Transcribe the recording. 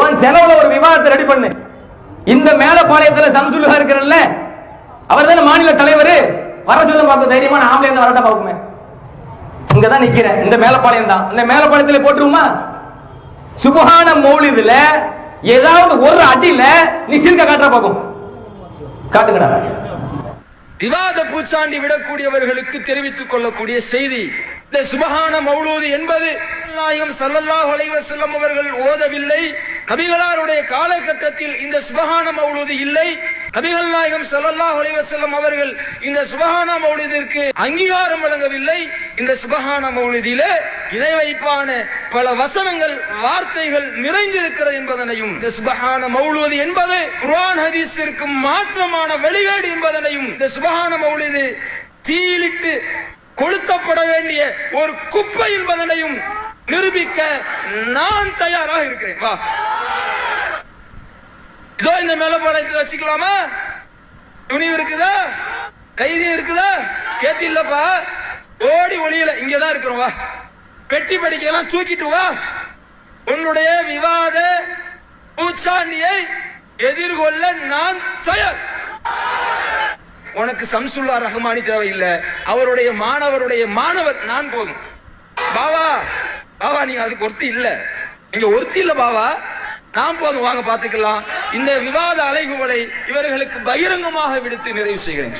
உன் செலவுல ஒரு விவாதத்தை ரெடி பண்ணு. இந்த மேலப்பாளையத்தில் சம்சுலுகா இருக்கிறல்ல அவர் தானே மாநில தலைவர்? வர சொல்ல பார்க்க தைரியமான ஆம்பளை இருந்தா வரட்டா பார்க்குமே இங்கதான் நிக்கிறேன். இந்த மேலப்பாளையம் தான். இந்த மேலப்பாளையத்துல போட்டுருமா சுபகான மௌலிதுல ஏதாவது ஒரு அடியில நீ சிறுக்க காட்டுற பார்க்கும் காட்டுங்கடா. விவாத பூச்சாண்டி விடக்கூடியவர்களுக்கு தெரிவித்துக் கொள்ளக்கூடிய செய்தி இந்த சுபகான மௌலூது என்பது நாயகம் சல்லல்லாஹ் அலைவசல்லம் அவர்கள் ஓதவில்லை. நபிகளாருடைய காலகட்டத்தில் இந்த சுபகான மௌலூது இல்லை. நபிகள் நாயகம் ஸல்லல்லாஹு அலிவசல்லம் அவர்கள் இந்த சுபகான மௌலிதிற்கு அங்கீகாரம் வழங்கவில்லை. இந்த சுபகான மௌலிதியில இணை வைப்பான பல வசனங்கள் வார்த்தைகள் நிறைந்திருக்கிறது என்பதனையும் இந்த சுபகான மௌலூது என்பது குர்ஆன் ஹதீஸிற்கு மாற்றமான வெளியீடு என்பதனையும் இந்த சுபகான மௌலிது தீயிலிட்டு கொளுத்தப்பட வேண்டிய ஒரு குப்பை என்பதனையும் நிரூபிக்க நான் தயாராக இருக்கிறேன். வா. இதோ இந்த மேலப்பாளையத்தில் வச்சுக்கலாமா? துணிவு இருக்குதா? தைரியம் இருக்குதா? கேட்டு இல்லப்பா. ஓடி ஒளியில இங்கதான் இருக்கிறோம் வா. பெட்டி படிக்கலாம் தூக்கிட்டு வா. உன்னுடைய விவாத பூச்சாண்டியை எதிர்கொள்ள நான் தயார். உனக்கு சம்சுல்லா ரஹ்மானி தேவையில்லை. அவருடைய மாணவருடைய மாணவர் நான் போதும். பாவா பாவா நீங்க அதுக்கு ஒருத்தி இல்ல. நீங்க ஒருத்தி இல்ல பாவா. நான் போதும் வாங்க பாத்துக்கலாம் இந்த விவாத அலைகுவலை இவர்களுக்கு பகிரங்கமாக விடுத்து நிறைவு செய்கிறேன்.